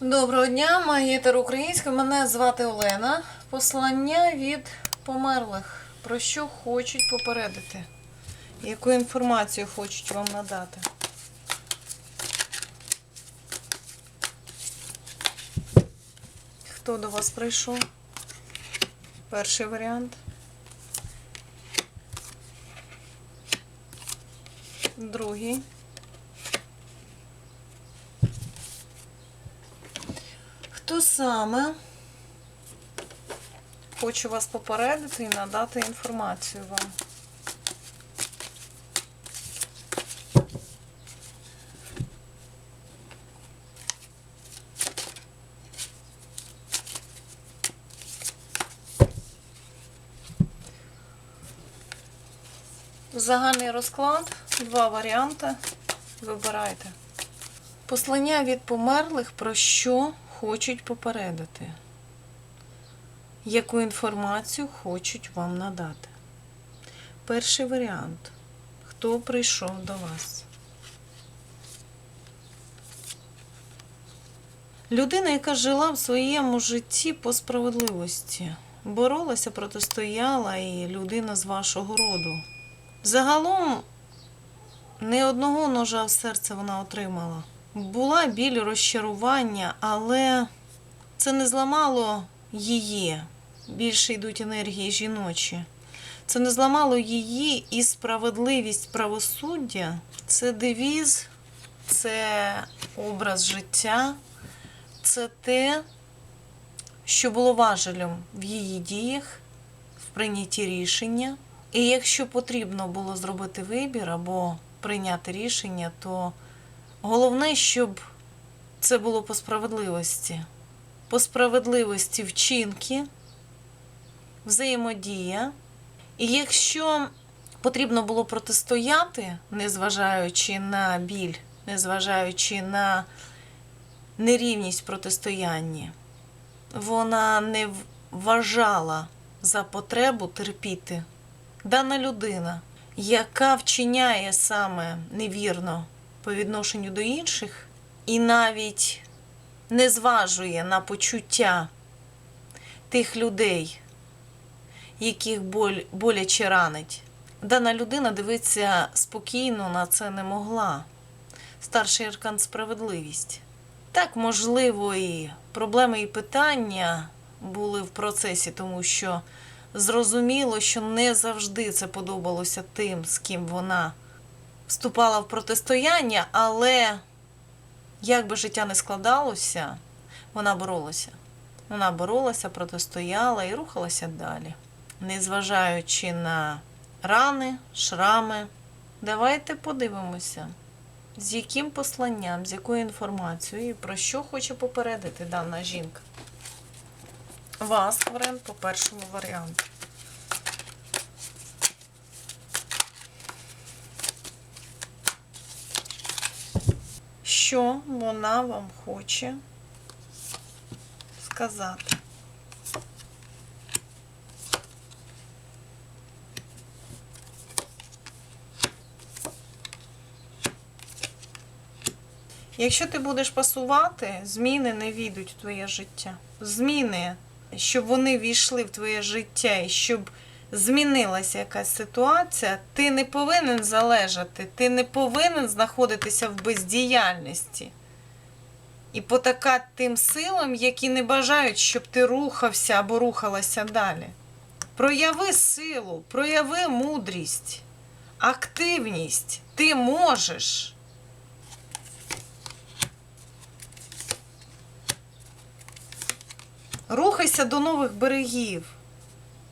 Доброго дня, магітер українська. Мене звати Олена. Послання від померлих. Про що хочуть попередити? Яку інформацію хочуть вам надати? Хто до вас прийшов? Перший варіант. Другий. Хто саме? Хочу вас попередити і надати інформацію вам. Загальний розклад, два варіанти. Вибирайте. Послання від померлих про що хочуть попередити. Яку інформацію хочуть вам надати. Перший варіант. Хто прийшов до вас? Людина, яка жила в своєму житті по справедливості, боролася, протистояла і людина з вашого роду. Загалом не одного ножа в серце вона отримала. Була біль розчарування, але це не зламало її. Більше йдуть енергії жіночі. Це не зламало її і справедливість правосуддя. Це девіз, це образ життя, це те, що було важелем в її діях, в прийнятті рішення. І якщо потрібно було зробити вибір або прийняти рішення, то головне, щоб це було по справедливості. По справедливості вчинки, взаємодія. І якщо потрібно було протистояти, незважаючи на біль, незважаючи на нерівність в протистоянні, вона не вважала за потребу терпіти. Дана людина, яка вчиняє саме невірно по відношенню до інших, і навіть не зважує на почуття тих людей, яких боляче ранить. Дана людина дивитися спокійно на це не могла. Старший аркан справедливість. Так, можливо, і проблеми і питання були в процесі, тому що зрозуміло, що не завжди це подобалося тим, з ким вона вступала в протистояння, але як би життя не складалося, вона боролася. Вона боролася, протистояла і рухалася далі, незважаючи на рани, шрами. Давайте подивимося, з яким посланням, з якою інформацією про що хоче попередити дана жінка. Вас, Кварен, по першому варіанту. Що вона вам хоче сказати? Якщо ти будеш пасувати, зміни не війдуть в твоє життя. Зміни, щоб вони війшли в твоє життя і щоб змінилася якась ситуація, ти не повинен залежати, ти не повинен знаходитися в бездіяльності. І потакати тим силам, які не бажають, щоб ти рухався або рухалася далі. Прояви силу, прояви мудрість, активність. Ти можеш. Рухайся до нових берегів.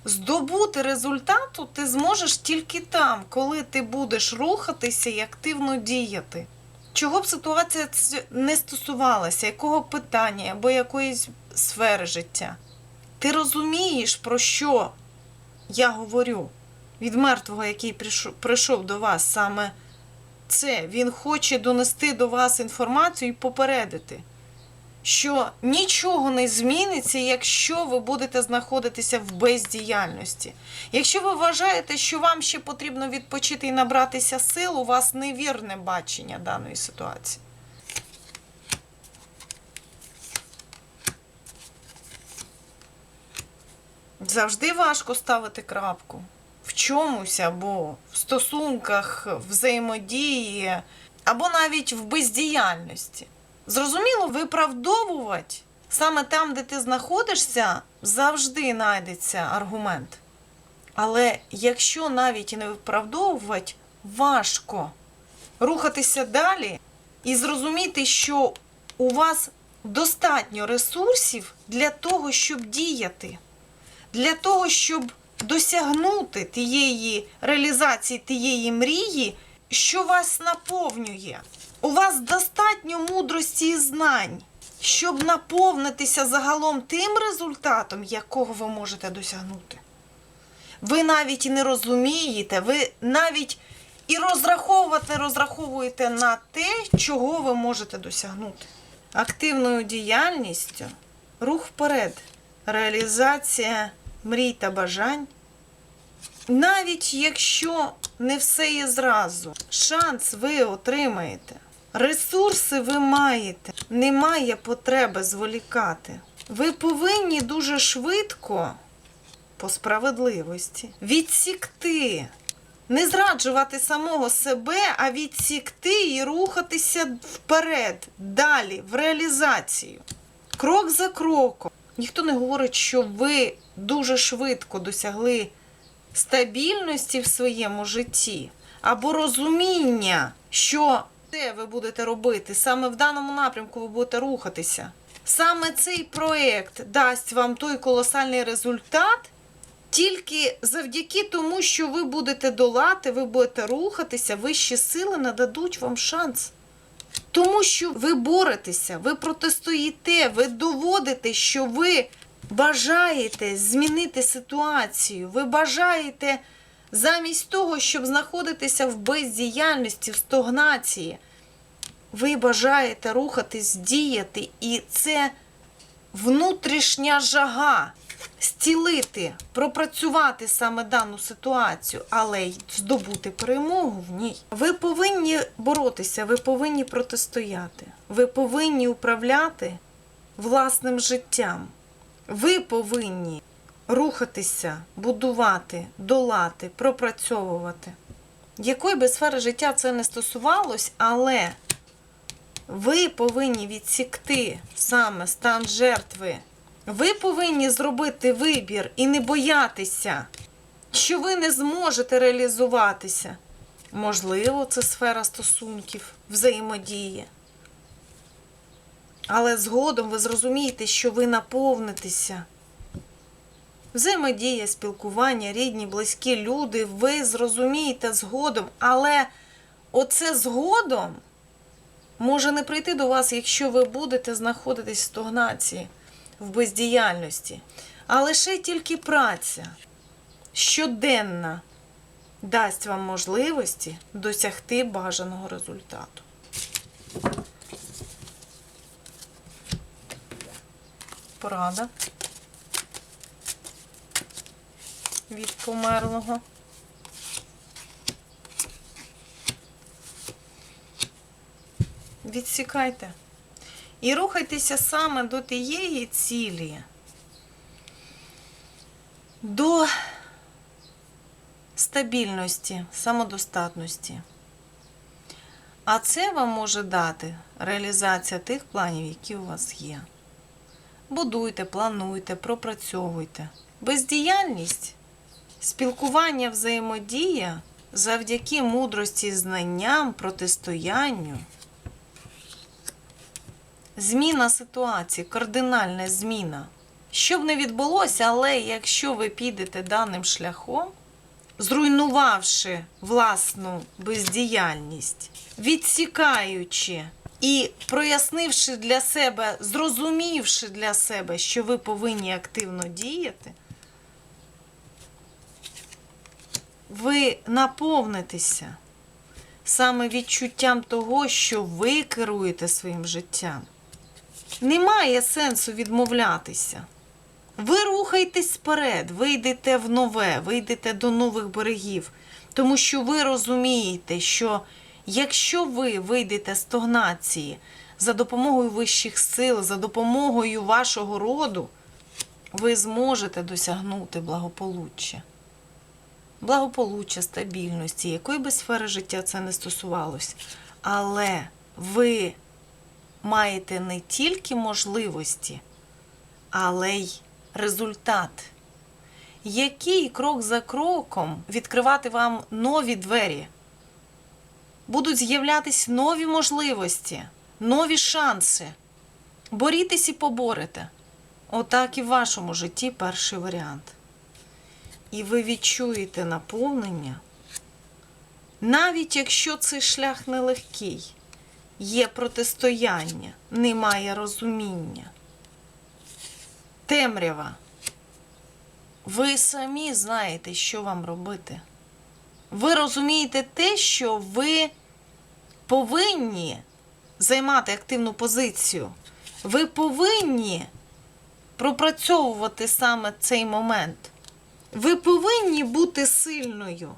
Здобути результату ти зможеш тільки там, коли ти будеш рухатися і активно діяти. Чого б ситуація не стосувалася, якого питання або якоїсь сфери життя. Ти розумієш, про що я говорю від мертвого, який прийшов, до вас саме це. Він хоче донести до вас інформацію і попередити що нічого не зміниться, якщо ви будете знаходитися в бездіяльності. Якщо ви вважаєте, що вам ще потрібно відпочити і набратися сил, у вас невірне бачення даної ситуації. Завжди важко ставити крапку в чомусь або в стосунках, взаємодії, або навіть в бездіяльності. Зрозуміло, виправдовувати саме там, де ти знаходишся, завжди знайдеться аргумент. Але якщо навіть і не виправдовувати, важко рухатися далі і зрозуміти, що у вас достатньо ресурсів для того, щоб діяти, для того, щоб досягнути тієї реалізації тієї мрії, що вас наповнює. У вас достатньо мудрості і знань, щоб наповнитися загалом тим результатом, якого ви можете досягнути. Ви навіть і не розумієте, ви навіть і розраховувати розраховуєте на те, чого ви можете досягнути. Активною діяльністю, рух вперед, реалізація мрій та бажань. Навіть якщо не все є зразу, шанс ви отримаєте. Ресурси ви маєте, немає потреби зволікати. Ви повинні дуже швидко, по справедливості, відсікти, не зраджувати самого себе, а відсікти і рухатися вперед, далі, в реалізацію. Крок за кроком. Ніхто не говорить, що ви дуже швидко досягли стабільності в своєму житті або розуміння, що це ви будете робити, саме в даному напрямку ви будете рухатися. Саме цей проєкт дасть вам той колосальний результат тільки завдяки тому, що ви будете долати, ви будете рухатися, вищі сили нададуть вам шанс. Тому що ви боретеся, ви протистоїте, ви доводите, що ви бажаєте змінити ситуацію, ви бажаєте замість того, щоб знаходитися в бездіяльності, в стогнації, ви бажаєте рухатись, діяти, і це внутрішня жага стілити, пропрацювати саме дану ситуацію, але й здобути перемогу в ній. Ви повинні боротися, ви повинні протистояти, ви повинні управляти власним життям. Ви повинні рухатися, будувати, долати, пропрацьовувати. Якої би сфери життя це не стосувалось, але ви повинні відсікти саме стан жертви. Ви повинні зробити вибір і не боятися, що ви не зможете реалізуватися. Можливо, це сфера стосунків, взаємодії. Але згодом ви зрозумієте, що ви наповнитеся. Взаємодія, спілкування, рідні, близькі люди, ви зрозумієте згодом, але оце згодом може не прийти до вас, якщо ви будете знаходитись в стогнації, в бездіяльності. А лише тільки праця щоденна дасть вам можливості досягти бажаного результату. Порада від померлого. Відсікайте. І рухайтеся саме до тієї цілі, до стабільності, самодостатності. А це вам може дати реалізація тих планів, які у вас є. Будуйте, плануйте, пропрацьовуйте. Бездіяльність, спілкування, взаємодія завдяки мудрості, знанням, протистоянню. Зміна ситуації, кардинальна зміна. Що б не відбулося, але якщо ви підете даним шляхом, зруйнувавши власну бездіяльність, відсікаючи і прояснивши для себе, зрозумівши для себе, що ви повинні активно діяти, ви наповнитеся саме відчуттям того, що ви керуєте своїм життям. Немає сенсу відмовлятися. Ви рухайтесь вперед, ви йдете в нове, ви йдете до нових берегів, тому що ви розумієте, що якщо ви вийдете з стогнації за допомогою вищих сил, за допомогою вашого роду, ви зможете досягнути благополуччя. Благополуччя, стабільності, якої би сфери життя це не стосувалося. Але ви маєте не тільки можливості, але й результат, який крок за кроком відкривати вам нові двері. Будуть з'являтись нові можливості, нові шанси. Борітесь і поборете. Отак і в вашому житті перший варіант. І ви відчуєте наповнення, навіть якщо цей шлях нелегкий, є протистояння, немає розуміння. Темрява. Ви самі знаєте, що вам робити. Ви розумієте те, що ви повинні займати активну позицію. Ви повинні пропрацьовувати саме цей момент. Ви повинні бути сильною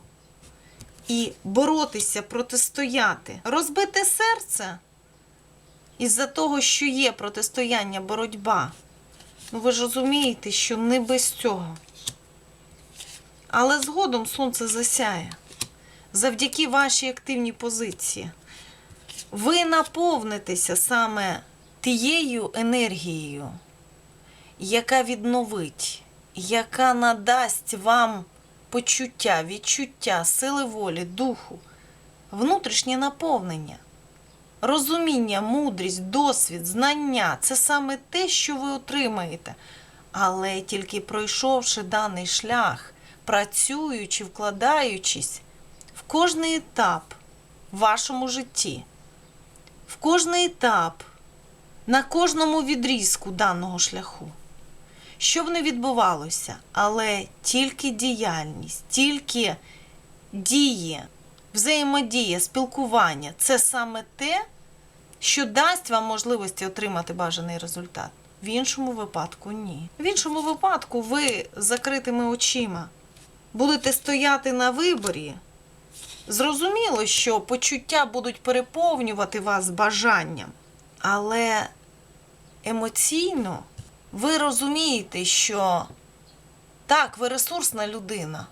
і боротися, протистояти. Розбите серце із-за того, що є протистояння, боротьба. Ну ви ж розумієте, що не без цього. Але згодом сонце засяє завдяки вашій активній позиції. Ви наповнитеся саме тією енергією, яка відновить, яка надасть вам почуття, відчуття, сили волі, духу, внутрішнє наповнення, розуміння, мудрість, досвід, знання це саме те, що ви отримаєте. Але тільки пройшовши даний шлях, працюючи, вкладаючись в кожний етап в вашому житті, в кожний етап, на кожному відрізку даного шляху. Що б не відбувалося, але тільки діяльність, тільки дії, взаємодія, спілкування це саме те, що дасть вам можливості отримати бажаний результат. В іншому випадку ні. В іншому випадку ви з закритими очима будете стояти на виборі. Зрозуміло, що почуття будуть переповнювати вас бажанням, але емоційно ви розумієте, що так, ви ресурсна людина,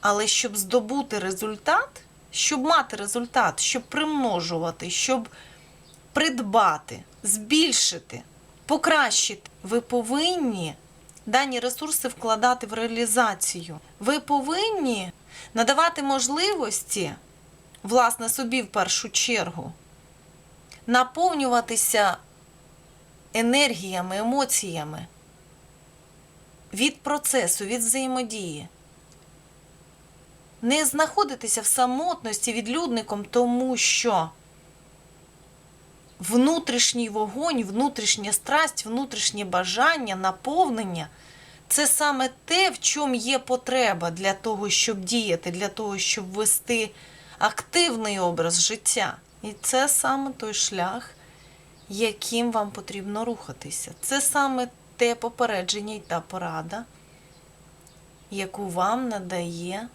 але щоб здобути результат, щоб мати результат, щоб примножувати, щоб придбати, збільшити, покращити, ви повинні дані ресурси вкладати в реалізацію. Ви повинні надавати можливості, власне, собі в першу чергу, наповнюватися енергіями, емоціями від процесу, від взаємодії. Не знаходитися в самотності відлюдником, тому що внутрішній вогонь, внутрішня страсть, внутрішнє бажання, наповнення це саме те, в чому є потреба для того, щоб діяти, для того, щоб вести активний образ життя. І це саме той шлях, яким вам потрібно рухатися. Це саме те попередження і та порада, яку вам надає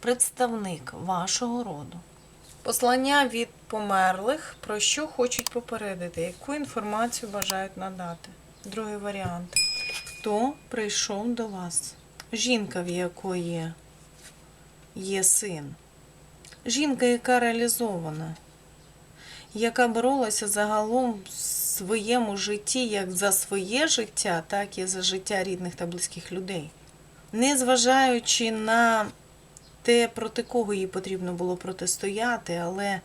представник вашого роду. Послання від померлих, про що хочуть попередити, яку інформацію бажають надати. Другий варіант. Хто прийшов до вас? Жінка, в якої є син. Жінка, яка реалізована, яка боролася загалом в своєму житті як за своє життя, так і за життя рідних та близьких людей. Незважаючи на те, проти кого їй потрібно було протистояти, але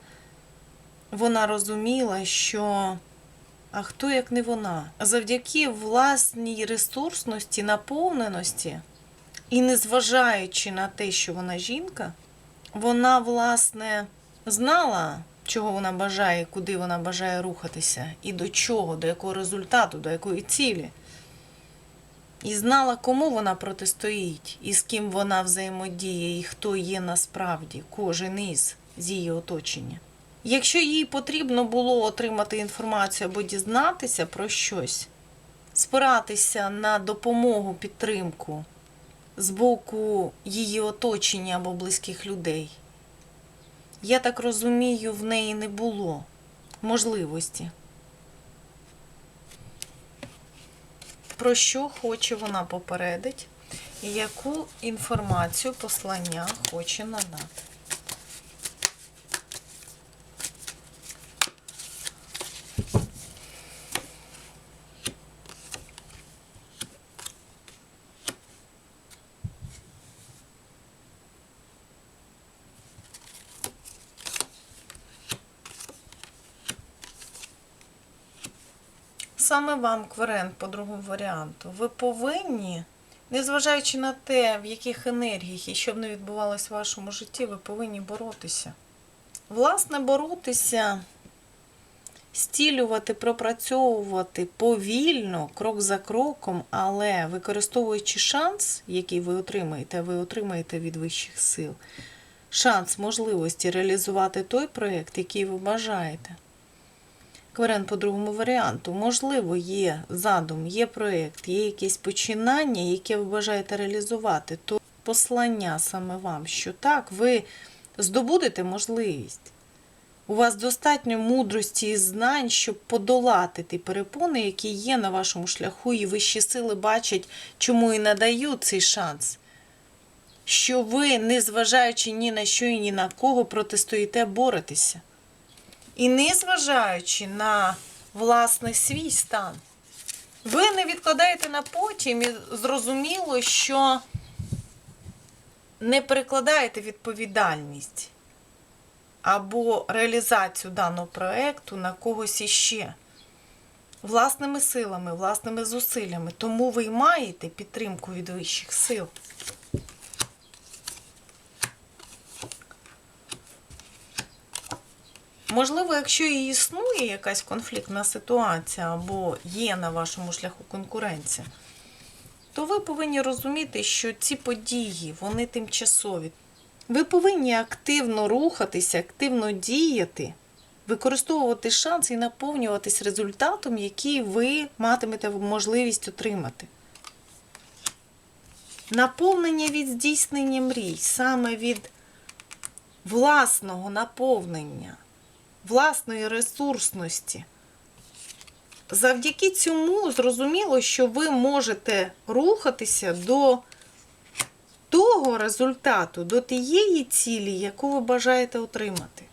вона розуміла, що а хто як не вона? Завдяки власній ресурсності, наповненості, і незважаючи на те, що вона жінка, вона, власне, знала, чого вона бажає, куди вона бажає рухатися, і до чого, до якого результату, до якої цілі. І знала, кому вона протистоїть, і з ким вона взаємодіє, і хто є насправді кожен із з її оточення. Якщо їй потрібно було отримати інформацію або дізнатися про щось, спиратися на допомогу, підтримку з боку її оточення або близьких людей, я так розумію, в неї не було можливості. про що хоче вона попередить, і яку інформацію послання хоче надати. Саме вам, кверент, по другому варіанту, ви повинні, незважаючи на те, в яких енергіях і що б не відбувалося в вашому житті, ви повинні боротися. Власне, боротися, стілювати, пропрацьовувати повільно, крок за кроком, але використовуючи шанс, який ви отримаєте, ви отримаєте від вищих сил, шанс можливості реалізувати той проєкт, який ви бажаєте. Кварен по другому варіанту. Можливо, є задум, є проєкт, є якесь починання, яке ви бажаєте реалізувати, то послання саме вам, що так, ви здобудете можливість. У вас достатньо мудрості і знань, щоб подолати ті перепони, які є на вашому шляху, і вищі сили бачать, чому і надають цей шанс. Що ви, незважаючи ні на що і ні на кого, протистоїте, боретеся. І незважаючи на власний свій стан, ви не відкладаєте на потім і зрозуміло, що не перекладаєте відповідальність або реалізацію даного проєкту на когось іще. Власними силами, власними зусиллями. Тому ви й маєте підтримку від вищих сил. Можливо, якщо і існує якась конфліктна ситуація або є на вашому шляху конкуренція, то ви повинні розуміти, що ці події, вони тимчасові. Ви повинні активно рухатися, активно діяти, використовувати шанс і наповнюватись результатом, який ви матимете можливість отримати. Наповнення від здійснення мрій, саме від власного наповнення власної ресурсності. Завдяки цьому зрозуміло, що ви можете рухатися до того результату, до тієї цілі, яку ви бажаєте отримати.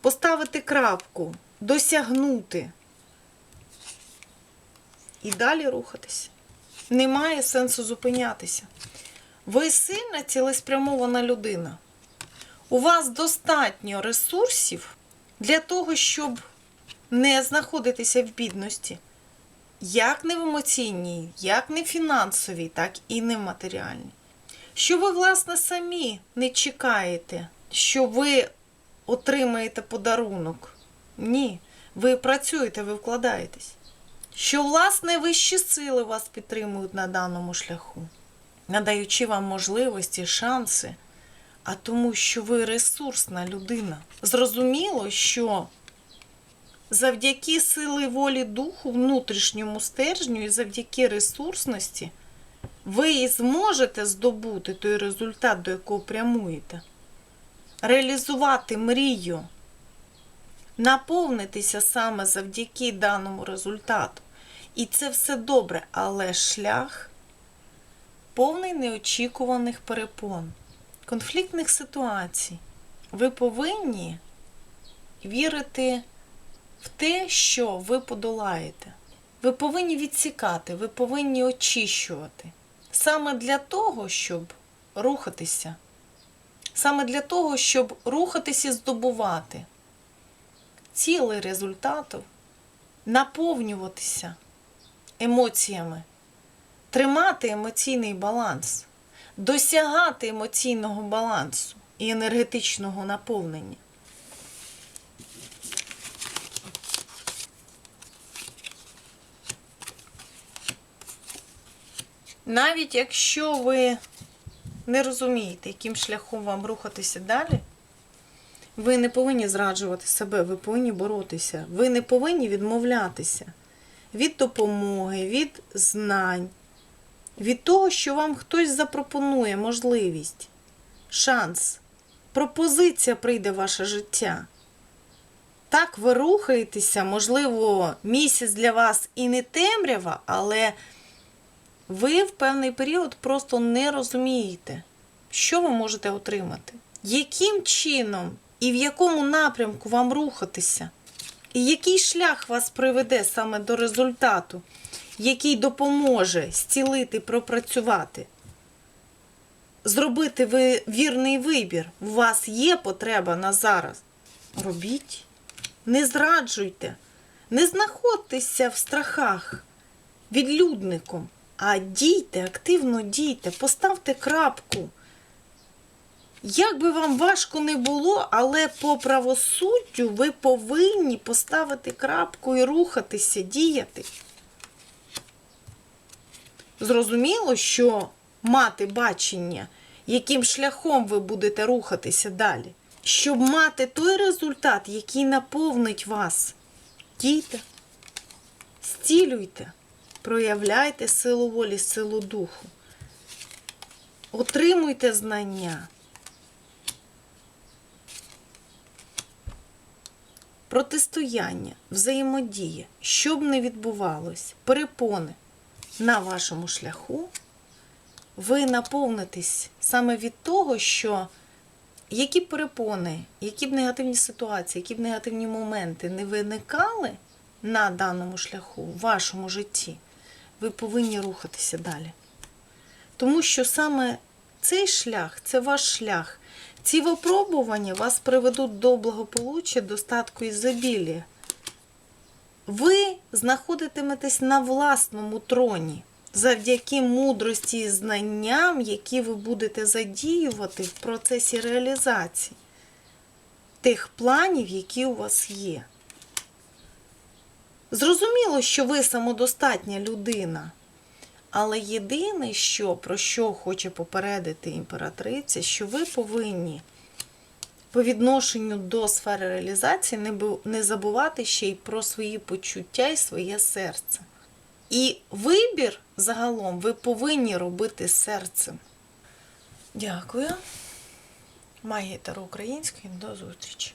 Поставити крапку, досягнути і далі рухатися. Немає сенсу зупинятися. Ви сильна цілеспрямована людина. У вас достатньо ресурсів для того, щоб не знаходитися в бідності. Як не в емоційній, як не в фінансовій, так і не в матеріальній. Що ви, власне, самі не чекаєте, що ви отримаєте подарунок. Ні. Ви працюєте, ви вкладаєтесь. Що, власне, вищі сили вас підтримують на даному шляху, надаючи вам можливості, шанси а тому, що ви ресурсна людина. Зрозуміло, що завдяки сили волі духу, внутрішньому стержню і завдяки ресурсності ви і зможете здобути той результат, до якого прямуєте. Реалізувати мрію, наповнитися саме завдяки даному результату. І це все добре, але шлях повний неочікуваних перепон конфліктних ситуацій ви повинні вірити в те, що ви подолаєте. Ви повинні відсікати, ви повинні очищувати. Саме для того, щоб рухатися. Саме для того, щоб рухатися і здобувати цілий результатів, наповнюватися емоціями, тримати емоційний баланс досягати емоційного балансу і енергетичного наповнення. Навіть якщо ви не розумієте, яким шляхом вам рухатися далі, ви не повинні зраджувати себе, ви повинні боротися. Ви не повинні відмовлятися від допомоги, від знань від того, що вам хтось запропонує можливість, шанс, пропозиція прийде в ваше життя. Так, ви рухаєтеся, можливо, місяць для вас і не темрява, але ви в певний період просто не розумієте, що ви можете отримати, яким чином і в якому напрямку вам рухатися, і який шлях вас приведе саме до результату, який допоможе зцілити, пропрацювати. Зробити ви вірний вибір. У вас є потреба на зараз. Робіть. Не зраджуйте, не знаходьтеся в страхах відлюдником, а дійте, активно дійте, поставте крапку. Як би вам важко не було, але по правосуддю ви повинні поставити крапку і рухатися, діяти. Зрозуміло, що мати бачення, яким шляхом ви будете рухатися далі, щоб мати той результат, який наповнить вас. Дійте, зцілюйте, проявляйте силу волі, силу духу. Отримуйте знання. Протистояння, взаємодія, що б не відбувалось, перепони на вашому шляху, ви наповнитесь саме від того, що які б перепони, які б негативні ситуації, які б негативні моменти не виникали на даному шляху, в вашому житті, ви повинні рухатися далі. Тому що саме цей шлях це ваш шлях. Ці випробування вас приведуть до благополуччя, достатку і забілля. Ви знаходитиметесь на власному троні завдяки мудрості і знанням, які ви будете задіювати в процесі реалізації тих планів, які у вас є. Зрозуміло, що ви самодостатня людина. Але єдине, що, про що хоче попередити імператриця, що ви повинні по відношенню до сфери реалізації не, забувати ще й про свої почуття і своє серце. І вибір загалом ви повинні робити серцем. Дякую. Магія Таро Української. До зустрічі.